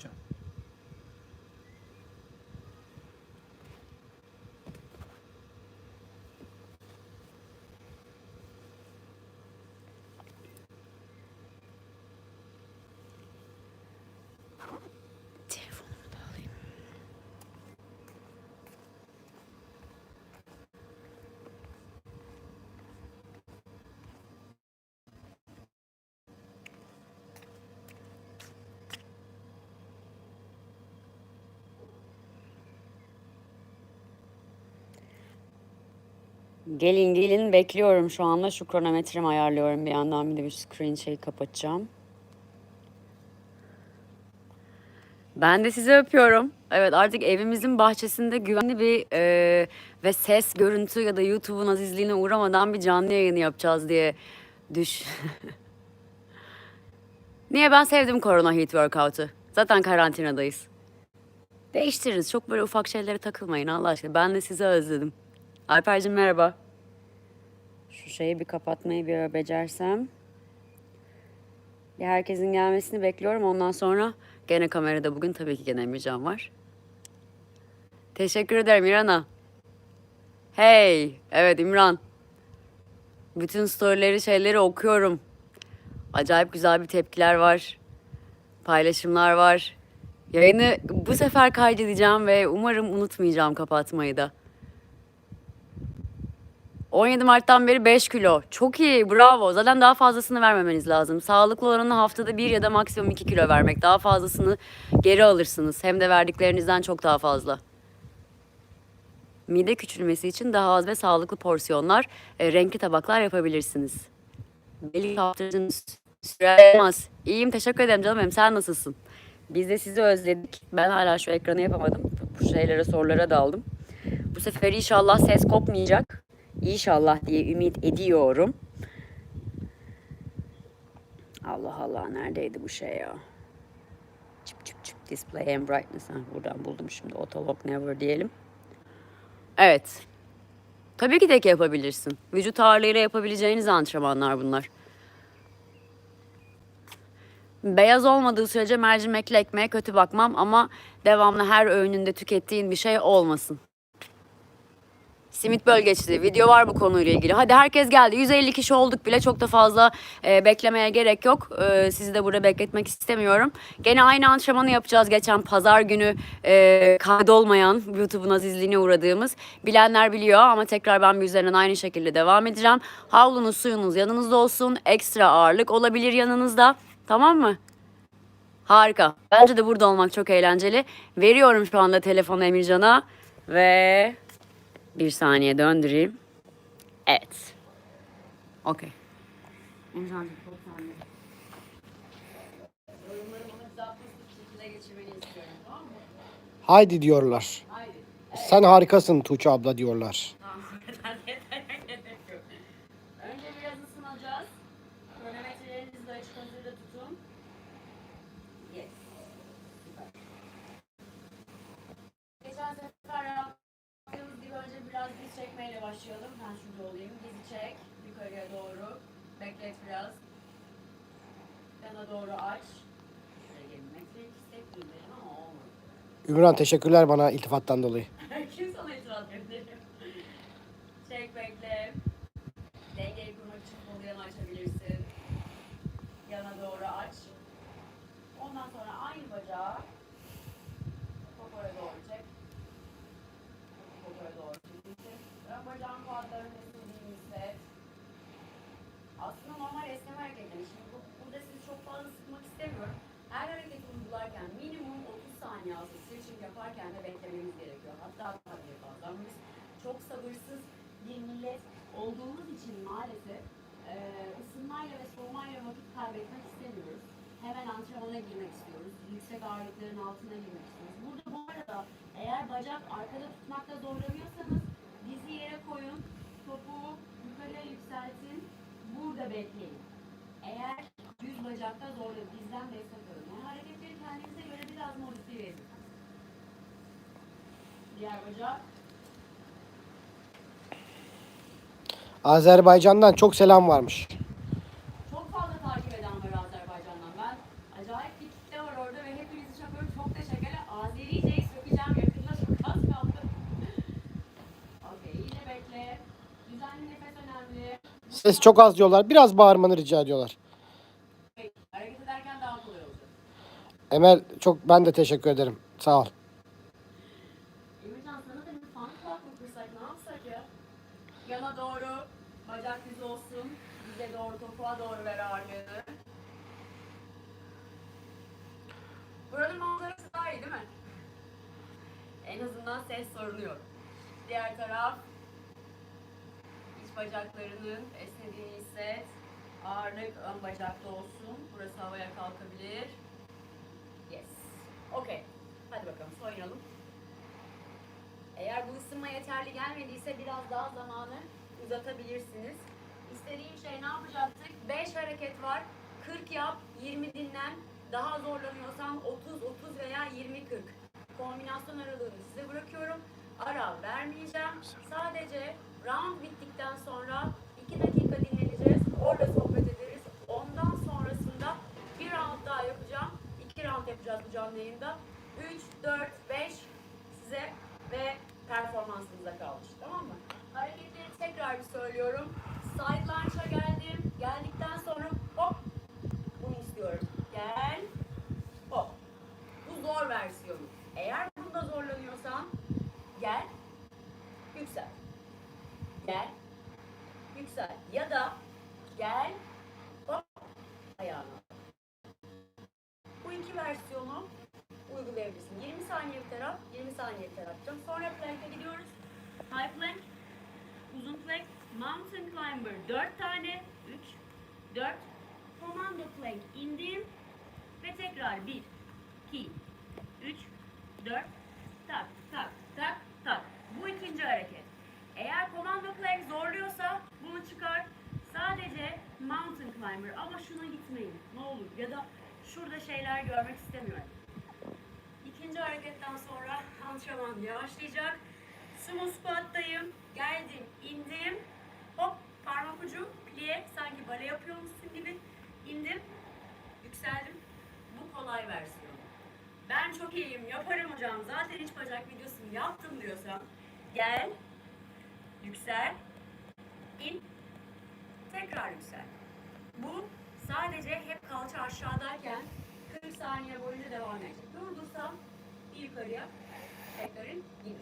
Chao. Gelin gelin bekliyorum şu anda şu kronometremi ayarlıyorum bir yandan bir de bir screen şey kapatacağım. Ben de sizi öpüyorum. Evet artık evimizin bahçesinde güvenli bir e, ve ses, görüntü ya da YouTube'un azizliğine uğramadan bir canlı yayını yapacağız diye düş. Niye ben sevdim Corona Heat Workout'u. Zaten karantinadayız. Değiştiririz. Çok böyle ufak şeylere takılmayın Allah aşkına. Ben de sizi özledim. Alper'cim merhaba. Şu şeyi bir kapatmayı bir ara becersem. Bir herkesin gelmesini bekliyorum. Ondan sonra gene kamerada bugün tabii ki gene Emircan var. Teşekkür ederim İrana. Hey, evet İmran. Bütün storyleri, şeyleri okuyorum. Acayip güzel bir tepkiler var. Paylaşımlar var. Yayını bu sefer kaydedeceğim ve umarım unutmayacağım kapatmayı da. 17 Mart'tan beri 5 kilo. Çok iyi, bravo. Zaten daha fazlasını vermemeniz lazım. Sağlıklı olanı haftada 1 ya da maksimum 2 kilo vermek. Daha fazlasını geri alırsınız. Hem de verdiklerinizden çok daha fazla. Mide küçülmesi için daha az ve sağlıklı porsiyonlar, e, renkli tabaklar yapabilirsiniz. Beli kaptırdınız. Süremez. İyiyim, teşekkür ederim canım benim. Sen nasılsın? Biz de sizi özledik. Ben hala şu ekranı yapamadım. Bu şeylere, sorulara daldım. Bu sefer inşallah ses kopmayacak. İnşallah diye ümit ediyorum. Allah Allah neredeydi bu şey ya? Çıp çıp çıp display and brightness. Ha, buradan buldum şimdi. Autolock never diyelim. Evet. Tabii ki de yapabilirsin. Vücut ağırlığıyla yapabileceğiniz antrenmanlar bunlar. Beyaz olmadığı sürece mercimekli ekmeğe kötü bakmam ama devamlı her öğününde tükettiğin bir şey olmasın. Simit bölgesi video var bu konuyla ilgili. Hadi herkes geldi. 150 kişi olduk bile. Çok da fazla e, beklemeye gerek yok. E, sizi de burada bekletmek istemiyorum. Gene aynı antrenmanı yapacağız. Geçen pazar günü e, kaydolmayan YouTube'un azizliğine uğradığımız. Bilenler biliyor ama tekrar ben bir üzerinden aynı şekilde devam edeceğim. Havlunuz suyunuz yanınızda olsun. Ekstra ağırlık olabilir yanınızda. Tamam mı? Harika. Bence de burada olmak çok eğlenceli. Veriyorum şu anda telefonu Emircan'a ve bir saniye döndüreyim. Evet. Okey. Haydi diyorlar. Haydi. Sen harikasın Tuğçe abla diyorlar. Tamam. Önce biraz ısınacağız. Kronometrelerinizi de açık hazırda tutun. Yes. Süper. Geçen sefer yaptığımız gibi önce biraz diz çekmeyle başlayalım. Ben şurada olayım. Dizi çek. Yukarıya doğru. Beklet biraz. Yana doğru aç. Şuraya ama olmadı. Ümran teşekkürler bana iltifattan dolayı. Kim sana itiraz etti? Çek bekle. Dengeyi kurmak için kolu yana açabilirsin. Yana doğru aç. Ondan sonra aynı bacağı popoya doğru çek. Popoya doğru çek. Ön bacağın kuadlarını ısındığını hisset. Aslında normal esneme hareketleri. Şimdi bu, burada sizi çok fazla sıkmak istemiyorum. Her hareketi uygularken minimum 30 saniye aslında stretching yaparken de beklememiz gerekiyor. Hatta daha bile fazla. Biz çok sabırsız bir millet olduğumuz için maalesef e, ısınmayla ve soğumayla vakit kaybetmek istemiyoruz. Hemen antrenmana girmek istiyoruz. Yüksek ağırlıkların altına girmek istiyoruz. Burada bu arada eğer bacak arkada tutmakta zorlanıyorsanız dizi yere koyun, topu yukarıya yükseltin, burada bekleyin. Eğer düz bacakta zorla dizden destek alın. Yani hareketleri kendinize göre biraz modifiye edin. Diğer bacak. Azerbaycan'dan çok selam varmış. Çok fazla takip eden var Azerbaycan'dan. Ben acayip bir kitle var orada ve hepinizi çok Ses çok az diyorlar. Biraz bağırmanı rica ediyorlar. Hareket ederken daha kolay olacak. Emel çok ben de teşekkür ederim. Sağ ol. Emircan sana da bir fan kulak mı ne yapsak ya? Yana doğru, bacak düz olsun. Dize doğru, topuğa doğru ver ağırlığını. Buranın manzarası daha iyi değil mi? En azından ses sorunu yok. Diğer taraf. İç bacaklarının esnediğini hisset. Ağırlık ön bacakta olsun. Burası havaya kalkabilir. Yes. Okay. Hadi bakalım soyunalım. Eğer bu ısınma yeterli gelmediyse biraz daha zamanı uzatabilirsiniz. İstediğim şey ne yapacaktık? 5 hareket var. 40 yap, 20 dinlen. Daha zorlanıyorsan 30, 30 veya 20, 40. Kombinasyon aralığını size bırakıyorum. Ara vermeyeceğim. Sadece round bittikten sonra 2 dakika dinleneceğiz. Orada sohbet ederiz. Ondan sonrasında bir round daha yapacağım. 2 round yapacağız bu canlı yayında. 3, 4, 5 size ve performansınıza kalmış. Tamam mı? Hareketleri tekrar bir söylüyorum. Side lunge'a geldim. Geldikten sonra hop bunu istiyorum. Gel. Hop. Bu zor versiyonu. Eğer bunda zorlanıyorsan gel. Yüksel. Gel. Yüksel. Ya da gel. Hop. Ayağına. Bu iki versiyonu uygulayabilirsin. 20 saniye bir taraf, 20 saniye bir taraf yapacağım. Sonra plank'e gidiyoruz. High plank, uzun plank, mountain climber 4 tane, 3, 4, commando plank indim ve tekrar 1, 2, 3, 4, tak, tak, tak, tak. Bu ikinci hareket. Eğer commando plank zorluyorsa bunu çıkar. Sadece mountain climber ama şuna gitmeyin ne olur ya da şurada şeyler görmek istemiyorum. İkinci hareketten sonra antrenman yavaşlayacak. Sumo squat'tayım. Geldim, indim. Hop, parmak ucu, plie. Sanki bale yapıyormuşsun gibi. indim, yükseldim. Bu kolay versiyonu. Çok iyiyim, yaparım hocam. Zaten iç bacak videosunu yaptım diyorsan. Gel, yüksel, in, tekrar yüksel. Bu sadece hep kalça aşağıdayken 40 saniye boyunca devam edecek. Durdursam yukarıya tekrar in, in.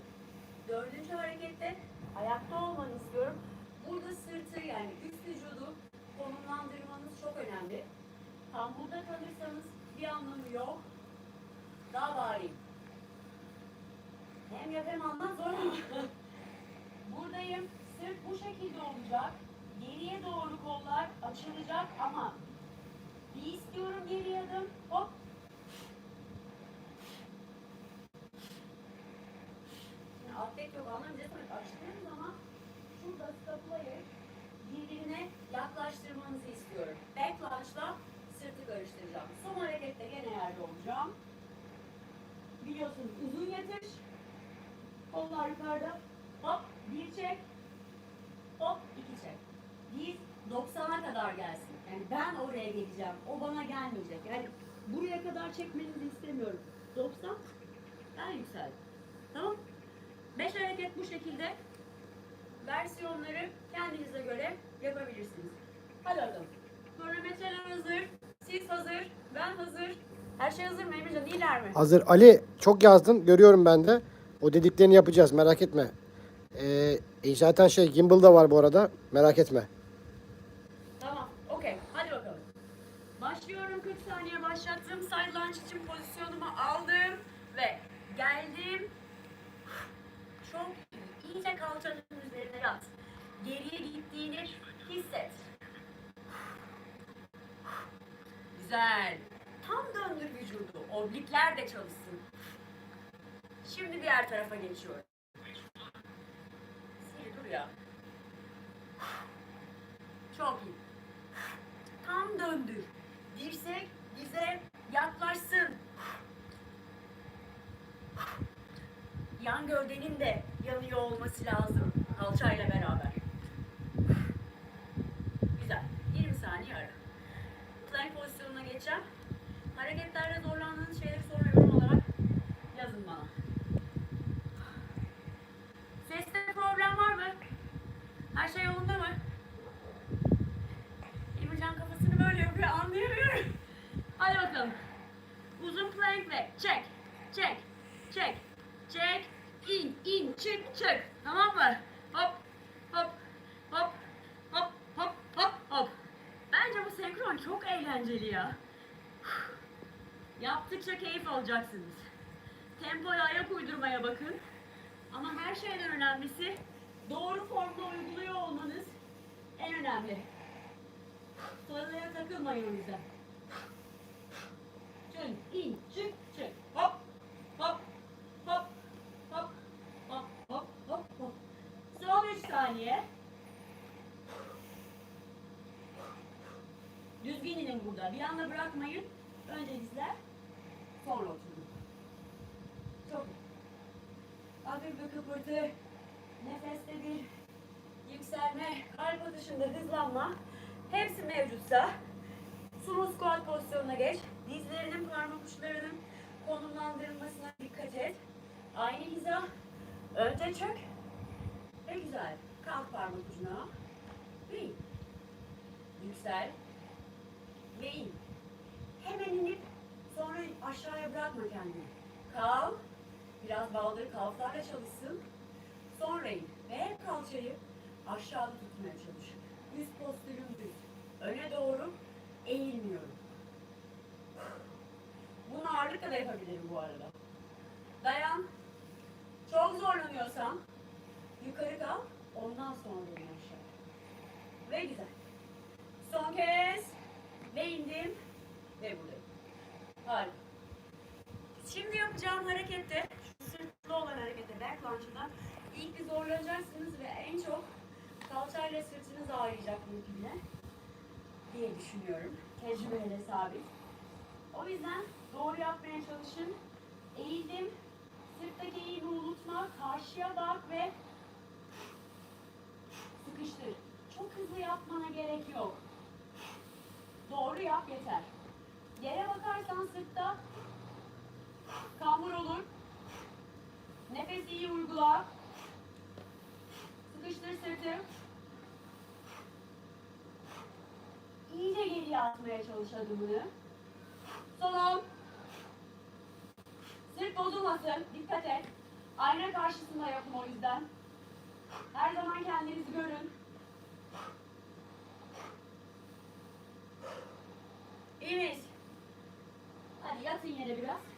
Dördüncü harekette ayakta olmanı istiyorum. Burada sırtı yani üst vücudu konumlandırmanız çok önemli. Tam burada kalırsanız bir anlamı yok. Daha bağırayım. Hem yap hem anlat zor mu? Buradayım. Sırt bu şekilde olacak. Geriye doğru kollar açılacak ama bir istiyorum geri adım. Hop. Atlet yok anlamayacağız ama açtığım zaman şurada skapulayı birbirine yaklaştırmanızı istiyorum. Back lunge'la sırtı karıştıracağım. Son harekette gene yerde olacağım. Kollar yukarıda. Hop bir çek. Hop iki çek. Diz 90'a kadar gelsin. Yani ben oraya geleceğim. O bana gelmeyecek. Yani buraya kadar çekmenizi istemiyorum. 90 ben yükseldim. Tamam. 5 hareket bu şekilde. Versiyonları kendinize göre yapabilirsiniz. Hadi bakalım. Kronometreler hazır. Siz hazır. Ben hazır. Her şey hazır mı Emrecan? İyiler mi? Hazır. Ali çok yazdın. Görüyorum ben de. O dediklerini yapacağız. Merak etme. Ee, e, zaten şey gimbal da var bu arada. Merak etme. Tamam, okey. Hadi bakalım. Başlıyorum 40 saniye başlattım. Side lunge için pozisyonumu aldım ve geldim. Çok iyi. İyice kalçanın üzerine yat. Geriye gittiğini hisset. Güzel. Tam döndür vücudu. Oblikler de çalışsın. Şimdi diğer tarafa geçiyorum. Sil dur ya. Çok iyi. Tam döndür. Dirsek dize yaklaşsın. Yan gövdenin de yanıyor olması lazım. Kalçayla beraber. Güzel. 20 saniye ara. Plank pozisyonuna geçeceğim. Hareketlerde zorlandığınız şeyleri sonra yorum olarak yazın bana. Seste problem var mı? Her şey yolunda mı? ve çek, çek, çek, çek, in, in, çık, çık. Tamam mı? Hop, hop, hop, hop, hop, hop, hop. Bence bu senkron çok eğlenceli ya. Yaptıkça keyif alacaksınız. Tempoya ayak uydurmaya bakın. Ama her şeyden önemlisi doğru formda uyguluyor olmanız en önemli. Sıralara takılmayın o yüzden. Çık, in, çık, çık. Hop, hop, hop, hop, hop, hop, hop, hop. Son 3 saniye. Düzgün inin burada. Bir anda bırakmayın. Önce dizler, oturun. Çok hafif bir kıpırtı, nefeste bir yükselme, kalp atışında hızlanma hepsi mevcutsa sumo squat pozisyonuna geç. Dizlerinin parmak uçlarının konumlandırılmasına dikkat et. Aynı hiza. Önce çök. Ve güzel. Kalk parmak ucuna. Ve in. Yüksel. Ve in. Aşağıya bırakma kendini. Kalk. Biraz baldır kalflarla çalışsın. Sonra in. Ve kalçayı aşağıda tutmaya çalış. Yüz postürüm düz. Öne doğru eğilmiyorum. Bunu ağırlıkla da yapabilirim bu arada. Dayan. Çok zorlanıyorsan yukarı kalk. Ondan sonra in aşağı. Ve güzel. Son kez. Ve indim. Ve buradayım. Harika. Şimdi yapacağım harekette, şu sırtlı olan harekette, back lunge'da ilk bir zorlanacaksınız ve en çok kalçayla sırtınız ağrıyacak mümkünle diye düşünüyorum. Tecrübeyle sabit. O yüzden doğru yapmaya çalışın. Eğildim. Sırttaki eğimi unutma. Karşıya bak ve sıkıştır. Çok hızlı yapmana gerek yok. Doğru yap yeter. Yere bakarsan sırtta kambur olur. Nefes iyi uygula. Sıkıştır sırtı. İyice geriye atmaya çalış adımını. Son. Sırt bozulmasın. Dikkat et. Ayna karşısında yapın o yüzden. Her zaman kendinizi görün. İyi miyiz? Hadi yatın yere biraz.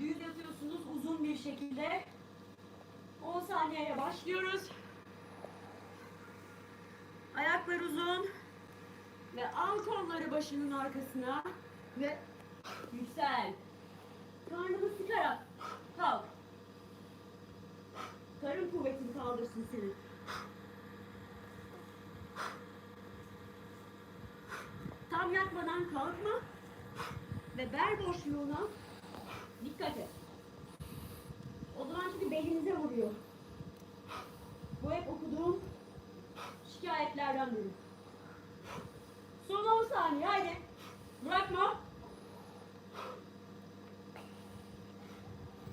Düz yatıyorsunuz uzun bir şekilde. 10 saniyeye başlıyoruz. Ayaklar uzun. Ve al kolları başının arkasına. Ve yüksel. Karnını sıkarak kalk. Karın kuvvetini kaldırsın seni. Tam yatmadan kalkma. Ve bel boşluğuna dikkat et. O zaman çünkü belinize vuruyor. Bu hep okuduğum şikayetlerden biri. Son 10 saniye haydi. Bırakma.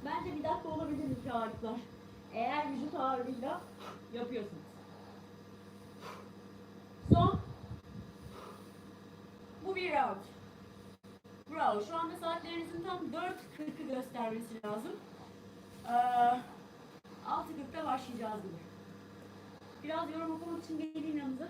Bence bir dakika olabilir iki ağırlıklar. Eğer vücut ağırlığıyla yapıyorsunuz. Son. Bu bir round. Bravo. Şu anda saatlerinizin tam 4.40'ı göstermesi lazım. Ee, 6.40'da başlayacağız gibi. Biraz yorum okumak için geleyim yanınıza.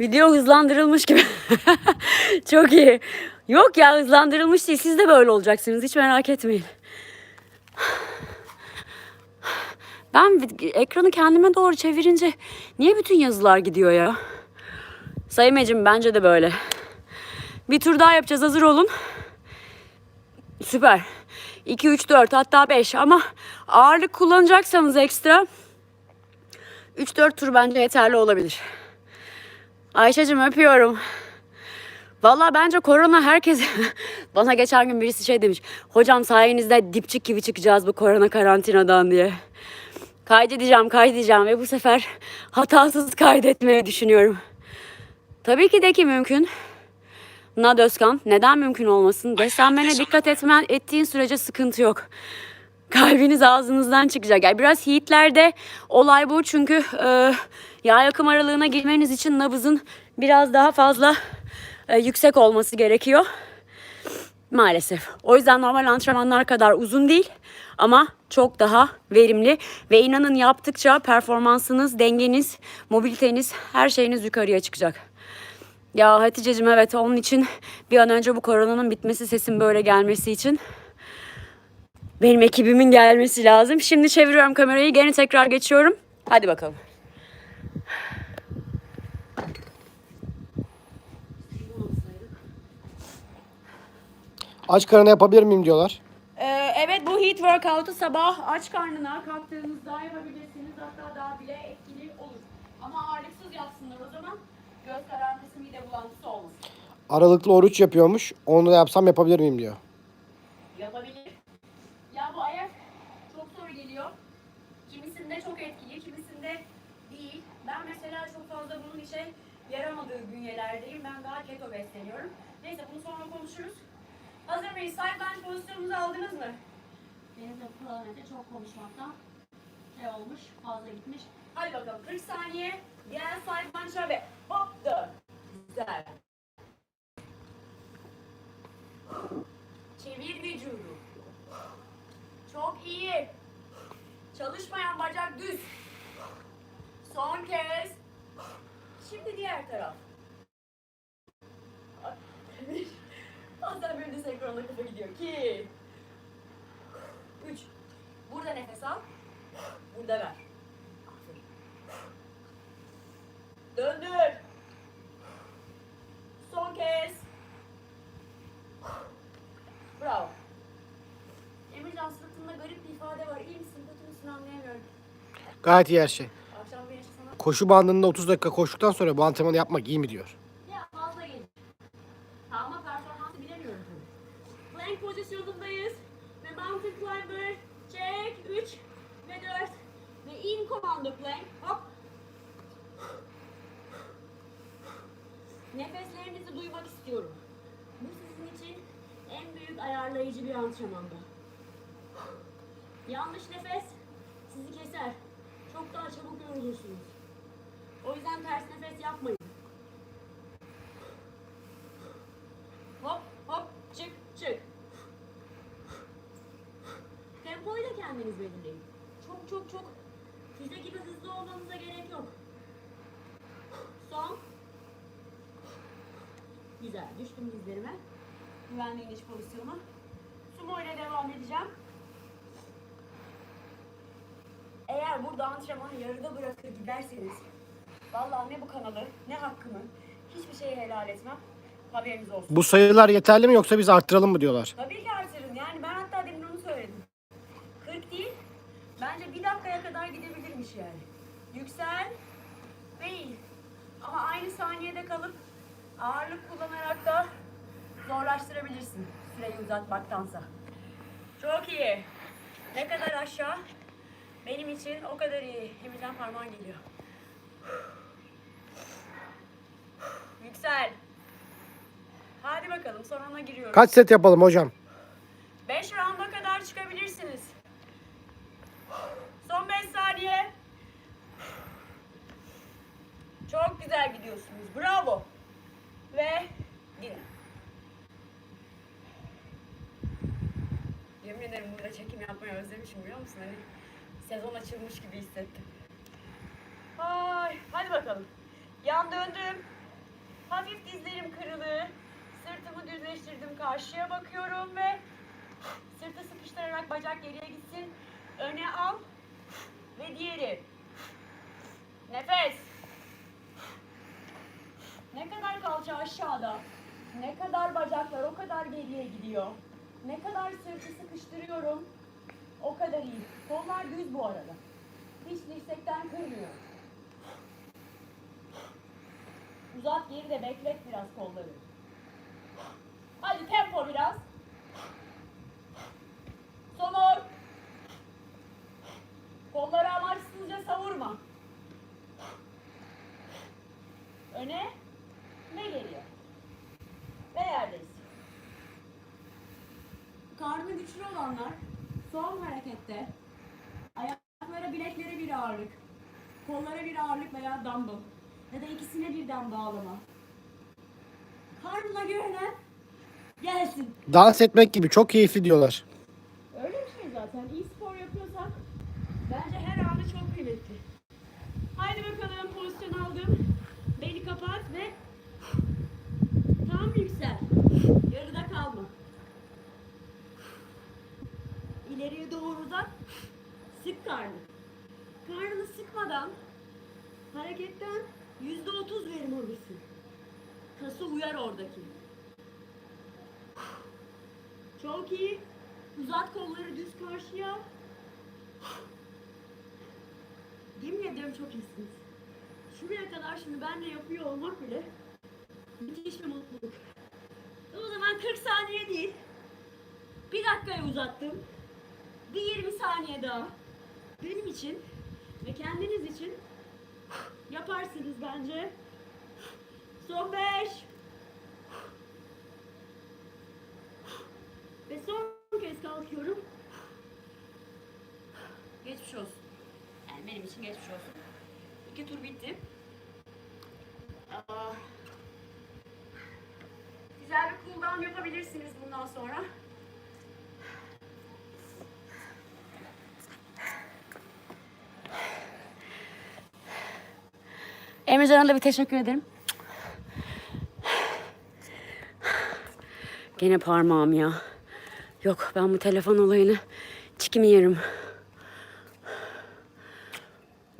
Video hızlandırılmış gibi. Çok iyi. Yok ya hızlandırılmış değil. Siz de böyle olacaksınız. Hiç merak etmeyin. Ben ekranı kendime doğru çevirince niye bütün yazılar gidiyor ya? Sayın bence de böyle. Bir tur daha yapacağız. Hazır olun. Süper. 2, 3, 4 hatta 5 ama ağırlık kullanacaksanız ekstra 3-4 tur bence yeterli olabilir. Ayşe'cim öpüyorum. Valla bence korona herkes... Bana geçen gün birisi şey demiş. Hocam sayenizde dipçik gibi çıkacağız bu korona karantinadan diye. Kaydedeceğim, kaydedeceğim ve bu sefer hatasız kaydetmeyi düşünüyorum. Tabii ki de ki mümkün. Nad Özkan, neden mümkün olmasın? Beslenmene dikkat etmen, ettiğin sürece sıkıntı yok. kalbiniz ağzınızdan çıkacak. Yani biraz heatlerde olay bu çünkü e, yağ yakım aralığına girmeniz için nabızın biraz daha fazla e, yüksek olması gerekiyor. Maalesef. O yüzden normal antrenmanlar kadar uzun değil ama çok daha verimli ve inanın yaptıkça performansınız, dengeniz, mobiliteniz, her şeyiniz yukarıya çıkacak. Ya Hatice'cim evet onun için bir an önce bu koronanın bitmesi sesin böyle gelmesi için benim ekibimin gelmesi lazım. Şimdi çeviriyorum kamerayı gene tekrar geçiyorum. Hadi bakalım. Aç karnına yapabilir miyim diyorlar. Ee, evet bu heat workout'u sabah aç karnına kalktığınızda yapabilirsiniz. Hatta daha bile etkili olur. Ama ağırlıksız yapsınlar o zaman. Göz kararması, mide bulantısı olmasın. Aralıklı oruç yapıyormuş. Onu da yapsam yapabilir miyim diyor. Yapabilir. Ya bu ayak çok zor geliyor. Kimisinde çok etkili, kimisinde değil. Ben mesela çok fazla bunun işe yaramadığı bünyelerdeyim. Ben daha keto besleniyorum. Neyse bunu sonra konuşuruz. Hazır mıyız? Side bench pozisyonumuzu aldınız mı? Benim de planete çok konuşmaktan şey olmuş, fazla gitmiş. Hadi bakalım 40 saniye. Gel side bench'a ve hop dön. Güzel. Çevir vücudu. Çok iyi. Çalışmayan bacak düz. Son kez. Şimdi diğer taraf. Bazen benim de senkronla kafa gidiyor. İki. Üç. Burada nefes al. Burada ver. Aferin. Döndür. Son kez. Bravo. Emircan sırtında garip bir ifade var. İyi misin? Kötü müsün anlayamıyorum. Gayet iyi her şey. Akşam Koşu bandında 30 dakika koştuktan sonra bu antrenmanı yapmak iyi mi diyor. ya fazla gelir. Ama performansı bilemiyorum tabii. Plank pozisyonundayız. Ve mountain climber. Çek. 3 ve 4. Commando plank. Hop. Nefeslerinizi duymak istiyorum. Bu sizin için en büyük ayarlayıcı bir antrenmanda. Yanlış nefes sizi keser. Çok daha çabuk yorulursunuz. O yüzden ters nefes yapmayın. Hop hop çık çık. Tempoyu da kendiniz belirleyin. Çok çok çok füze gibi hızlı olmanıza gerek yok. Son. Güzel düştüm dizlerime. Güvenli iniş pozisyonuma. Sumo ile devam edeceğim. Eğer burada antrenmanı yarıda bırakır giderseniz vallahi ne bu kanalı ne hakkımı hiçbir şeye helal etmem. Haberiniz olsun. Bu sayılar yeterli mi yoksa biz arttıralım mı diyorlar. Tabii ki artırın. Yani ben hatta demin onu söyledim. 40 değil. Bence bir dakikaya kadar gidebilirmiş yani. Yüksel in. Ama aynı saniyede kalıp ağırlık kullanarak da zorlaştırabilirsin süreyi uzatmaktansa. Çok iyi. Ne kadar aşağı benim için o kadar iyi. Emircan parmağın geliyor. Yüksel. Hadi bakalım sonuna giriyoruz. Kaç set yapalım hocam? 5 rounda kadar çıkabilirsiniz. Son 5 saniye. Çok güzel gidiyorsunuz. Bravo. Ve dinle. Yemin ederim burada çekim yapmayı özlemişim biliyor musun? Hani sezon açılmış gibi hissettim. Ay, hadi bakalım. Yan döndüm. Hafif dizlerim kırılı. Sırtımı düzleştirdim. Karşıya bakıyorum ve sırtı sıkıştırarak bacak geriye gitsin. Öne al ve diğeri. Nefes. Ne kadar kalça aşağıda. Ne kadar bacaklar o kadar geriye gidiyor. Ne kadar sırtı sıkıştırıyorum. O kadar iyi. Kollar düz bu arada. Hiç dirsekten kırmıyor. Uzat geri de beklet biraz kolları. Hadi tempo biraz. Sonur. Kolları amaçsızca savurma. Öne ve geriye. Ve yerdeyiz. Karnı güçlü olanlar Son harekette ayaklara bileklere bir ağırlık, kollara bir ağırlık veya dumbbell ya da ikisine birden bağlama. Karnına güvenen gelsin. Dans etmek gibi çok keyifli diyorlar. Öyle bir şey zaten. İyi spor yapıyorsak bence her anı çok kıymetli. Haydi bakalım pozisyon aldım. Beni kapat ve tam yüksel. Yarıda kalma. İleriye doğru da sık karnı. Karnını sıkmadan hareketten yüzde otuz verim alırsın. Kası uyar oradaki. Çok iyi. Uzat kolları düz karşıya. Yemin ederim çok iyisiniz. Şuraya kadar şimdi benle yapıyor olmak bile müthiş bir mutluluk. O zaman 40 saniye değil. Bir dakikaya uzattım. Bir 20 saniye daha. Benim için ve kendiniz için yaparsınız bence. Son 5. Ve son kez kalkıyorum. Geçmiş olsun. Yani benim için geçmiş olsun. İki tur bitti. Aa, güzel bir cool down yapabilirsiniz bundan sonra. Emrecan'a da bir teşekkür ederim. Gene parmağım ya. Yok ben bu telefon olayını çikimi.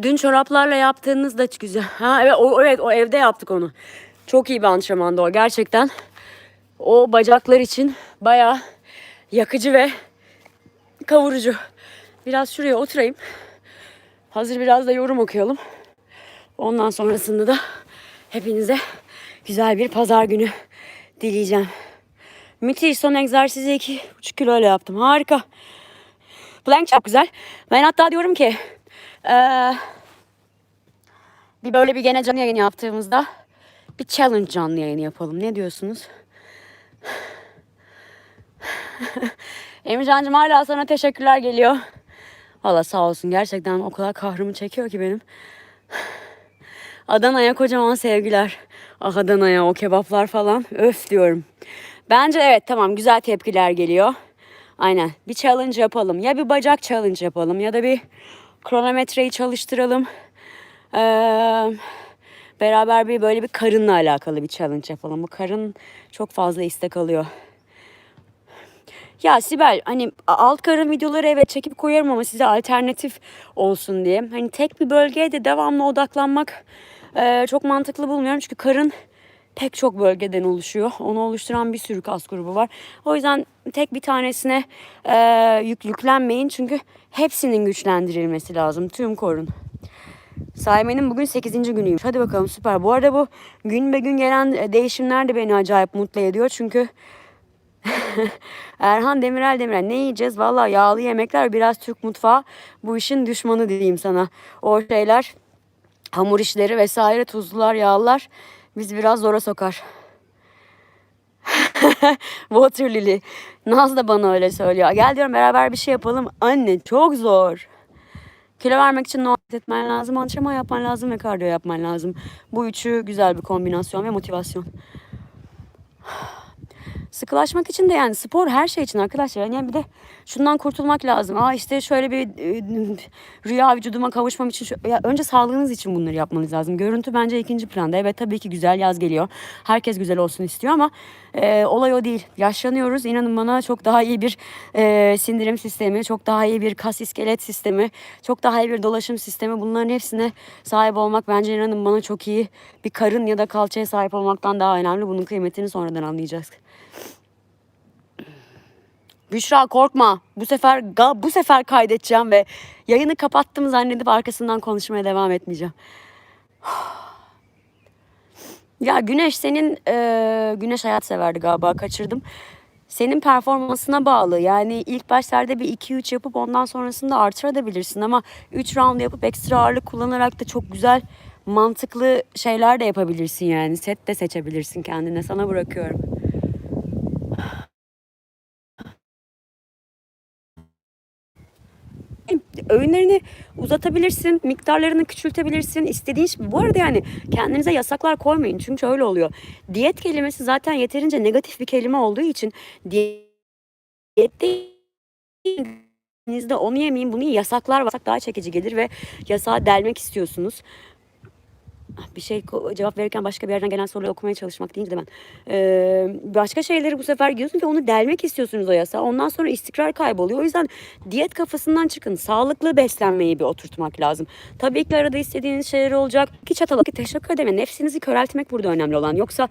Dün çoraplarla yaptığınız da güzel. Ha evet o evet o evde yaptık onu. Çok iyi bir antrenmandı o gerçekten. O bacaklar için bayağı yakıcı ve kavurucu. Biraz şuraya oturayım. Hazır biraz da yorum okuyalım. Ondan sonrasında da hepinize güzel bir pazar günü dileyeceğim. Müthiş son egzersizi 2,5 kilo ile yaptım. Harika. Plank çok güzel. Ben hatta diyorum ki eee, bir böyle bir gene canlı yayın yaptığımızda bir challenge canlı yayını yapalım. Ne diyorsunuz? Emrecan'cığım hala sana teşekkürler geliyor. Valla sağ olsun gerçekten o kadar kahrımı çekiyor ki benim. Adana'ya kocaman sevgiler. Ah Adana'ya o kebaplar falan öf diyorum. Bence evet tamam güzel tepkiler geliyor. Aynen bir challenge yapalım. Ya bir bacak challenge yapalım ya da bir kronometreyi çalıştıralım. Ee, beraber bir böyle bir karınla alakalı bir challenge yapalım. Bu karın çok fazla istek alıyor. Ya Sibel hani alt karın videoları evet çekip koyarım ama size alternatif olsun diye. Hani tek bir bölgeye de devamlı odaklanmak e, çok mantıklı bulmuyorum. Çünkü karın pek çok bölgeden oluşuyor. Onu oluşturan bir sürü kas grubu var. O yüzden tek bir tanesine e, yük, yüklenmeyin. Çünkü hepsinin güçlendirilmesi lazım. Tüm korun. Saymenin bugün 8. günüymüş. Hadi bakalım süper. Bu arada bu gün be gün gelen e, değişimler de beni acayip mutlu ediyor. Çünkü Erhan Demirel Demirel ne yiyeceğiz? Valla yağlı yemekler biraz Türk mutfağı bu işin düşmanı diyeyim sana. O şeyler hamur işleri vesaire tuzlular yağlılar bizi biraz zora sokar. Water Lily. Naz da bana öyle söylüyor. Gel diyorum beraber bir şey yapalım. Anne çok zor. Kilo vermek için no etmen lazım, antrenman yapman lazım ve kardiyo yapman lazım. Bu üçü güzel bir kombinasyon ve motivasyon. Sıkılaşmak için de yani spor her şey için arkadaşlar. Yani bir de şundan kurtulmak lazım. Aa işte şöyle bir e, rüya vücuduma kavuşmam için şu- ya önce sağlığınız için bunları yapmanız lazım. Görüntü bence ikinci planda. Evet tabii ki güzel yaz geliyor. Herkes güzel olsun istiyor ama e, olay o değil. Yaşlanıyoruz. İnanın bana çok daha iyi bir e, sindirim sistemi, çok daha iyi bir kas iskelet sistemi, çok daha iyi bir dolaşım sistemi. Bunların hepsine sahip olmak bence inanın bana çok iyi bir karın ya da kalçaya sahip olmaktan daha önemli. Bunun kıymetini sonradan anlayacağız. Büşra korkma. Bu sefer ga- bu sefer kaydedeceğim ve yayını kapattım zannedip arkasından konuşmaya devam etmeyeceğim. Ya Güneş senin e, Güneş hayat severdi galiba kaçırdım. Senin performansına bağlı. Yani ilk başlarda bir 2-3 yapıp ondan sonrasında artırabilirsin ama 3 round yapıp ekstra ağırlık kullanarak da çok güzel mantıklı şeyler de yapabilirsin yani. Set de seçebilirsin kendine. Sana bırakıyorum. öğünlerini uzatabilirsin, miktarlarını küçültebilirsin. İstediğin şey. Bu arada yani kendinize yasaklar koymayın. Çünkü öyle oluyor. Diyet kelimesi zaten yeterince negatif bir kelime olduğu için diyette onu yemeyin, bunu yasaklar var. Daha çekici gelir ve yasağı delmek istiyorsunuz. Bir şey cevap verirken başka bir yerden gelen soruları okumaya çalışmak deyince de ben. Ee, başka şeyleri bu sefer gidiyorsunuz ve onu delmek istiyorsunuz o yasağı. Ondan sonra istikrar kayboluyor. O yüzden diyet kafasından çıkın. Sağlıklı beslenmeyi bir oturtmak lazım. Tabii ki arada istediğiniz şeyler olacak. İki çatala ki teşekkür ederim. Nefsinizi köreltmek burada önemli olan. Yoksa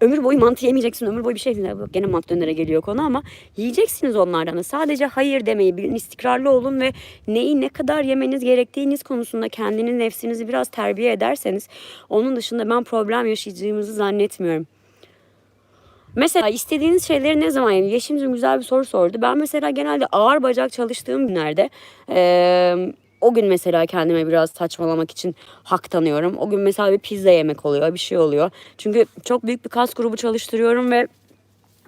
ömür boyu mantı yemeyeceksin. Ömür boyu bir şey yiyeceksin. Gene mantı dönere geliyor konu ama yiyeceksiniz onlardan. Sadece hayır demeyi bilin. istikrarlı olun ve neyi ne kadar yemeniz gerektiğiniz konusunda kendiniz nefsinizi biraz terbiye ederseniz onun dışında ben problem yaşayacağımızı zannetmiyorum. Mesela istediğiniz şeyleri ne zaman yiyin? Yeşim'cim güzel bir soru sordu. Ben mesela genelde ağır bacak çalıştığım günlerde eee, o gün mesela kendime biraz saçmalamak için hak tanıyorum. O gün mesela bir pizza yemek oluyor, bir şey oluyor. Çünkü çok büyük bir kas grubu çalıştırıyorum ve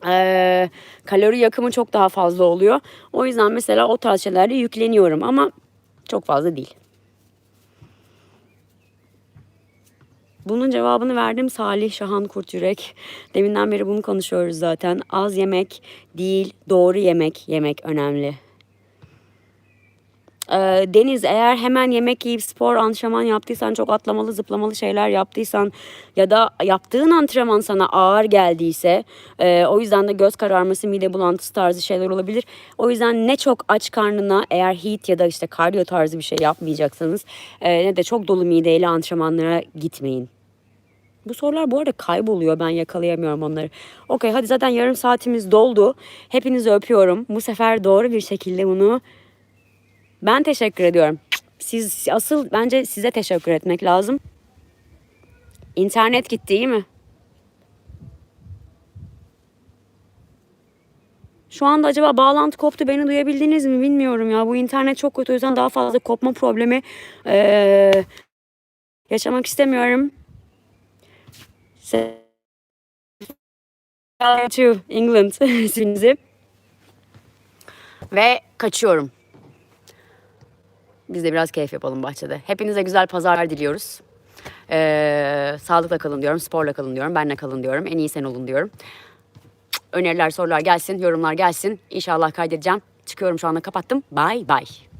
eee, kalori yakımı çok daha fazla oluyor. O yüzden mesela o tarz şeylerde yükleniyorum ama çok fazla değil. Bunun cevabını verdim Salih Şahan Kurtürek. Deminden beri bunu konuşuyoruz zaten. Az yemek değil, doğru yemek yemek önemli. Ee, Deniz eğer hemen yemek yiyip spor antrenman yaptıysan çok atlamalı zıplamalı şeyler yaptıysan ya da yaptığın antrenman sana ağır geldiyse e, o yüzden de göz kararması mide bulantısı tarzı şeyler olabilir. O yüzden ne çok aç karnına eğer heat ya da işte kardiyo tarzı bir şey yapmayacaksanız e, ne de çok dolu mideyle antrenmanlara gitmeyin. Bu sorular bu arada kayboluyor. Ben yakalayamıyorum onları. Okey hadi zaten yarım saatimiz doldu. Hepinizi öpüyorum. Bu sefer doğru bir şekilde bunu ben teşekkür ediyorum. Siz asıl bence size teşekkür etmek lazım. İnternet gitti iyi mi? Şu anda acaba bağlantı koptu beni duyabildiniz mi bilmiyorum ya. Bu internet çok kötü o yüzden daha fazla kopma problemi eee, yaşamak istemiyorum. To England isminizi. Ve kaçıyorum. Biz de biraz keyif yapalım bahçede. Hepinize güzel pazarlar diliyoruz. Ee, sağlıkla kalın diyorum, sporla kalın diyorum, benle kalın diyorum, en iyi sen olun diyorum. Öneriler, sorular gelsin, yorumlar gelsin. İnşallah kaydedeceğim. Çıkıyorum şu anda kapattım. Bye bye.